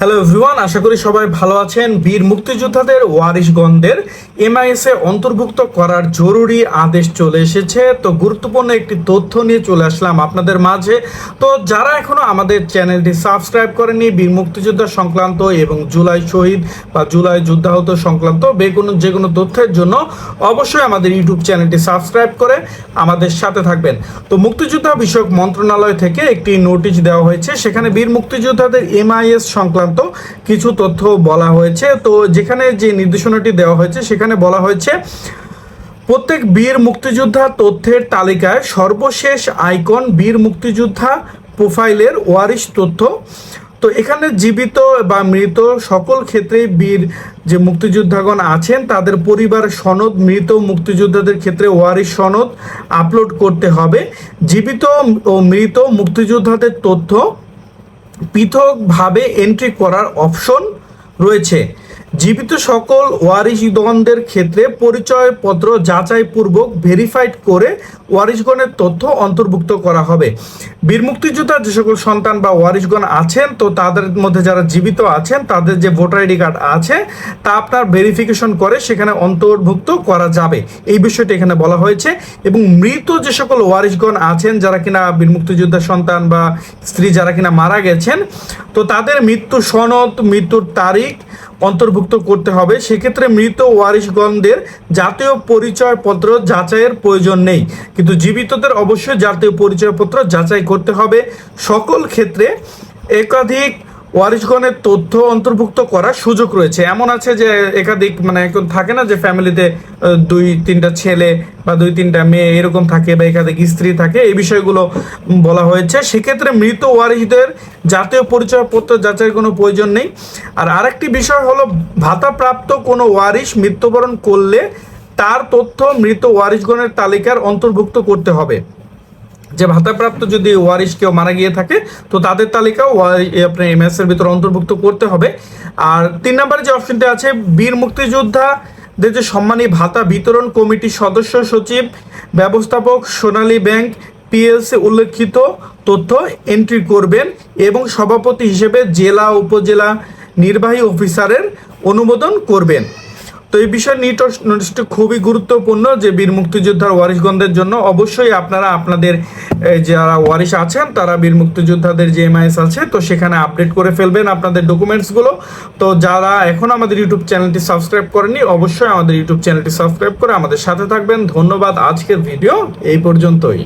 Hello everyone আশা করি সবাই ভালো আছেন। বীর মুক্তিযোদ্ধাদের ওয়ারিশগণদের এমআইএস অন্তর্ভুক্ত করার জরুরি আদেশ চলে এসেছে। তো গুরুত্বপূর্ণ একটি তথ্য নিয়ে চলে আসলাম আপনাদের মাঝে। তো যারা এখনও আমাদের চ্যানেলটি সাবস্ক্রাইব করেনি বীর মুক্তিযোদ্ধা সংক্রান্ত এবং জুলাই শহীদ বা জুলাই যুদ্ধাহত সংক্রান্ত বেগুন যে কোনো তথ্যের জন্য অবশ্যই আমাদের ইউটিউব চ্যানেলটি সাবস্ক্রাইব করে আমাদের সাথে থাকবেন। তো মুক্তিযোদ্ধা বিষয়ক মন্ত্রণালয় থেকে একটি নোটিশ দেওয়া হয়েছে। সেখানে বীর মুক্তিযোদ্ধাদের এমআইএস সংক্রান্ত কিছু তথ্য বলা হয়েছে। তো যেখানে যে নির্দেশনাটি দেওয়া হয়েছে, সেখানে বলা হয়েছে, প্রত্যেক বীর মুক্তিযোদ্ধা তথ্যের তালিকায় সর্বশেষ আইকন বীর মুক্তিযোদ্ধা প্রোফাইলের ওয়ারিশ তথ্য। তো এখানে জীবিত বা মৃত সকল ক্ষেত্রেই বীর যে মুক্তিযোদ্ধাগণ আছেন, তাদের পরিবার সনদ, মৃত মুক্তিযোদ্ধাদের ক্ষেত্রে ওয়ারিশ সনদ আপলোড করতে হবে। জীবিত ও মৃত মুক্তিযোদ্ধাদের তথ্য পৃথকভাবে এন্ট্রি করার অপশন রয়েছে। জীবিত সকল ওয়ারিশগণদের ক্ষেত্রে পরিচয়পত্র যাচাইপূর্বক ভেরিফাইড করে ওয়ারিশগণের তথ্য অন্তর্ভুক্ত করা হবে। বীর মুক্তিযোদ্ধার যে সকল সন্তান বা ওয়ারিশগণ আছেন, তো তাদের মধ্যে যারা জীবিত আছেন, তাদের যে ভোটার আইডি কার্ড আছে, তা আপনার ভেরিফিকেশন করে সেখানে অন্তর্ভুক্ত করা যাবে। এই বিষয়টি এখানে বলা হয়েছে এবং মৃত যে সকল ওয়ারিশগণ আছেন, যারা কিনা বীর মুক্তিযোদ্ধার সন্তান বা স্ত্রী যারা কিনা মারা গেছেন, তো তাদের মৃত্যু সনদ, মৃত্যুর তারিখ অন্তর্ভুক্ত করতে হবে, সেক্ষেত্রে মৃত ওয়ারিশগণদের জাতীয় পরিচয়পত্র যাচাইয়ের প্রয়োজন নেই। কিন্তু জীবিতদের অবশ্যই জাতীয় পরিচয়পত্র যাচাই করতে হবে। সকল ক্ষেত্রে একাধিক ওয়ারিশগণের তথ্য অন্তর্ভুক্ত করার সুযোগ রয়েছে। এমন আছে যে একাধিক মানে এখন থাকে না যে ফ্যামিলিতে দুই তিনটা ছেলে বা দুই তিনটা মেয়ে এরকম থাকে বা একাধিক স্ত্রী থাকে, এই বিষয়গুলো বলা হয়েছে। সেক্ষেত্রে মৃত ওয়ারিশদের জাতীয় পরিচয়পত্র যাচাইয়ের কোনো প্রয়োজন নেই। আর আরেকটি বিষয় হলো, ভাতাপ্রাপ্ত কোনো ওয়ারিশ মৃত্যুবরণ করলে তার তথ্য মৃত ওয়ারিশগণের তালিকার অন্তর্ভুক্ত করতে হবে। যে ভাতাপ্রাপ্ত যদি ওয়ারিশ কেউ মারা গিয়ে থাকে, তো তাদের তালিকাও আপনার এমএস এর ভিতরে অন্তর্ভুক্ত করতে হবে। আর তিন নম্বরে যে অপশনটা আছে, বীর মুক্তিযোদ্ধাদের যে সম্মানী ভাতা বিতরণ কমিটির সদস্য সচিব, ব্যবস্থাপক সোনালী ব্যাংক, পিএলসি উল্লেখিত তথ্য এন্ট্রি করবেন এবং সভাপতি হিসেবে জেলা, উপজেলা নির্বাহী অফিসারের অনুমোদন করবেন। তো এই বিষয় নিট- নোটিশটি খুবই গুরুত্বপূর্ণ যে বীর মুক্তিযোদ্ধার ওয়ারিশগণদের জন্য অবশ্যই আপনারা আপনাদের যারা ওয়ারিশ আছেন, তারা বীর মুক্তিযোদ্ধাদের যে এমআইএস আছে, তো সেখানে আপডেট করে ফেলবেন আপনাদের ডকুমেন্টসগুলো তো যারা এখন আমাদের ইউটিউব চ্যানেলটি সাবস্ক্রাইব করেনি অবশ্যই আমাদের ইউটিউব চ্যানেলটি সাবস্ক্রাইব করে আমাদের সাথে থাকবেন। ধন্যবাদ আজকের ভিডিও এই পর্যন্তই।